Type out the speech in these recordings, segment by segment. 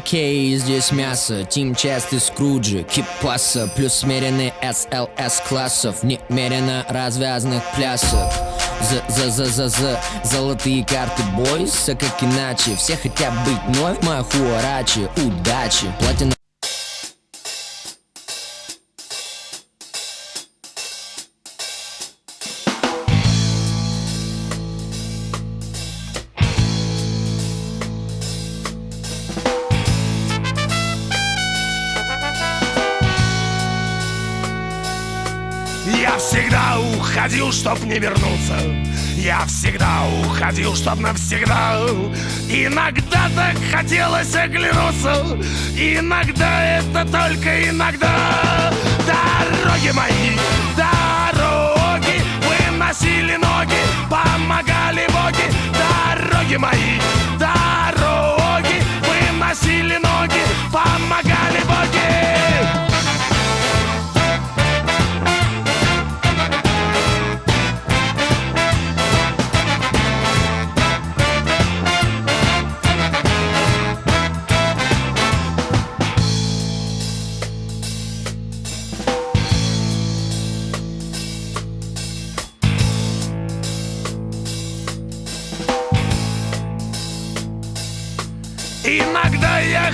Кей, здесь мясо, Тим Чест и Скруджи, Кипаса, плюс смеренный СЛС классов, немерено развязных плясов. За-за-за-за-за, золотые карты бойся, как иначе, все хотят быть вновь. Махуарачи, удачи, платина уходил, чтоб не вернуться. Я всегда уходил, чтоб навсегда. Иногда так хотелось оглянуться. Иногда это только иногда. Дороги мои, дороги Выносили ноги, помогали боги. Дороги мои,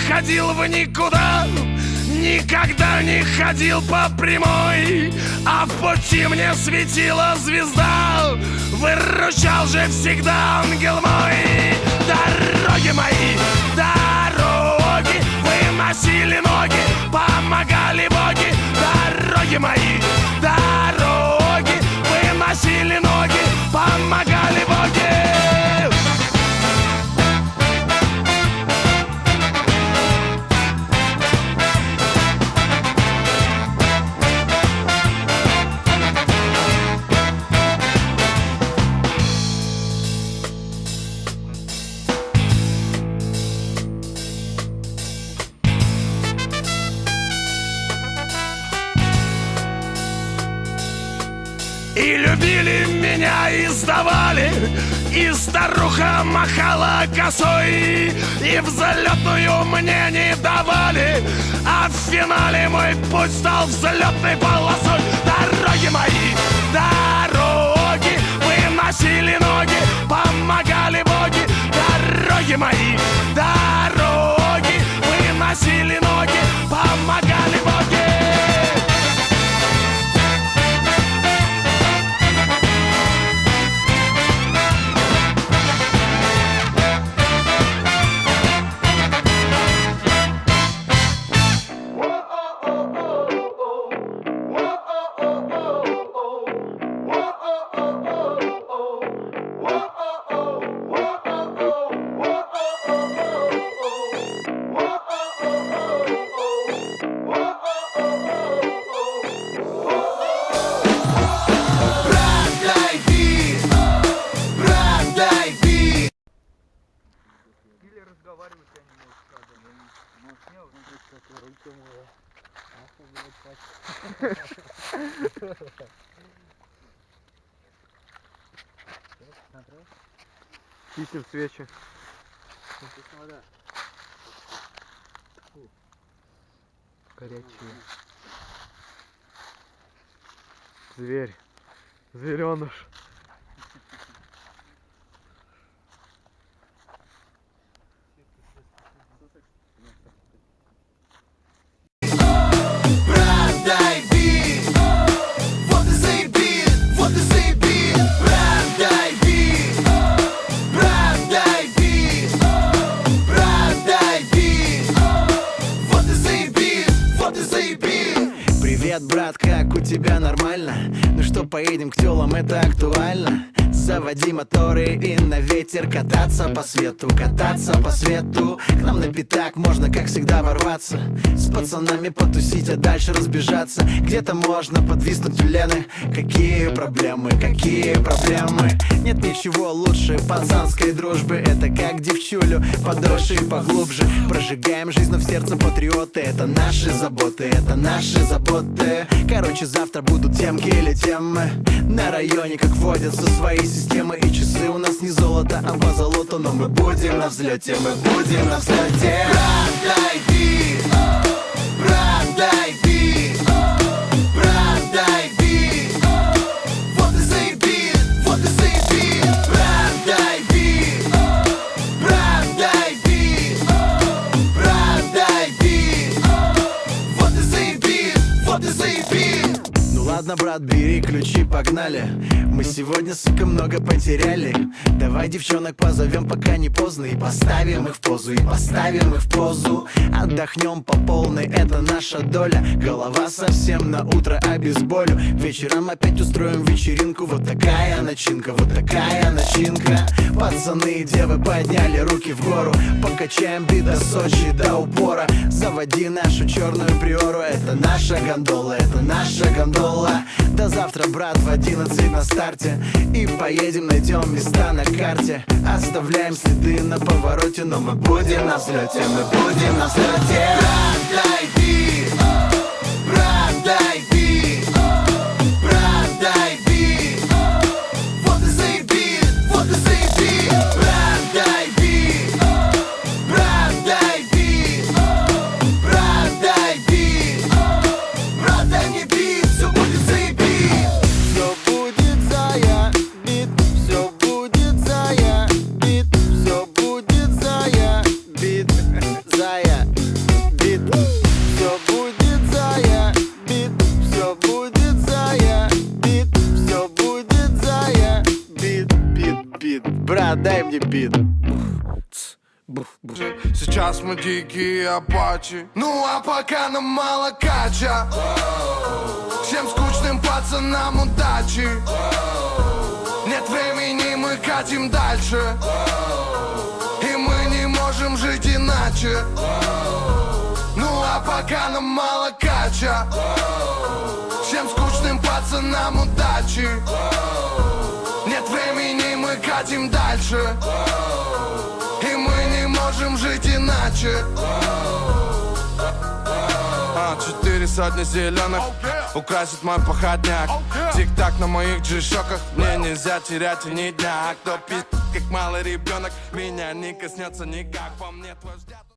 ходил в никуда Никогда не ходил по прямой А в пути мне светила звезда Выручал же всегда ангел мой. Дороги мои, дороги Выносили ноги, помогали боги. Дороги мои, дороги Выносили ноги, помогали боги И любили меня и сдавали И старуха махала косой И взлетную мне не давали. А в финале мой путь стал взлетной полосой. Дороги мои, дороги Выносили ноги, помогали боги. Дороги мои, дороги Выносили ноги, помогали Кисим свечи. Горячие. Зверь. Звереныш. Поедем к телам, это актуально. Заводи моторы и на ветер Кататься по свету, кататься по свету. К нам на пятак можно, как всегда, ворваться. С пацанами потусить, а дальше разбежаться. Где-то можно подвиснуть у Лены. Какие проблемы, какие проблемы? Нет ничего лучше пацанской дружбы. Это как девчулю подольше и поглубже. Прожигаем жизнь, но в сердце патриоты. Это наши заботы, это наши заботы. Короче, завтра будут темки или темы На районе, как водятся свои система и часы. У нас не золото, а по золоту Но мы будем на взлете, мы будем на взлете. Брат, погнали. Мы сегодня, сука, много потеряли. Давай девчонок позовем, пока не поздно И поставим их в позу, и поставим их в позу. Отдохнем по полной, это наша доля. Голова совсем на утро обезболю. Вечером опять устроим вечеринку. Вот такая начинка, вот такая начинка. Пацаны и девы подняли руки в гору. Покачаем бит до Сочи, до упора. Заводи нашу черную приору. Это наша гондола, это наша гондола. До завтра, брат, 11 на старте. И поедем, найдем места на карте. Оставляем следы на повороте Но мы будем на взлете, мы будем на взлете. Дай бит. Сейчас мы дикие апачи. Ну а пока нам мало кача. Всем скучным пацанам удачи. Нет времени, мы катим дальше. И мы не можем жить иначе. Ну а пока нам мало кача. Всем скучным пацанам удачи Нет времени, мы катим дальше. И мы не можем жить иначе. А, Четыре сотни зеленых Украсит мой походняк. Тик-так на моих джишоках. Мне нельзя терять и ни дня. А кто пиздит, как малый ребенок Меня не коснется никак. По мне твой взгляд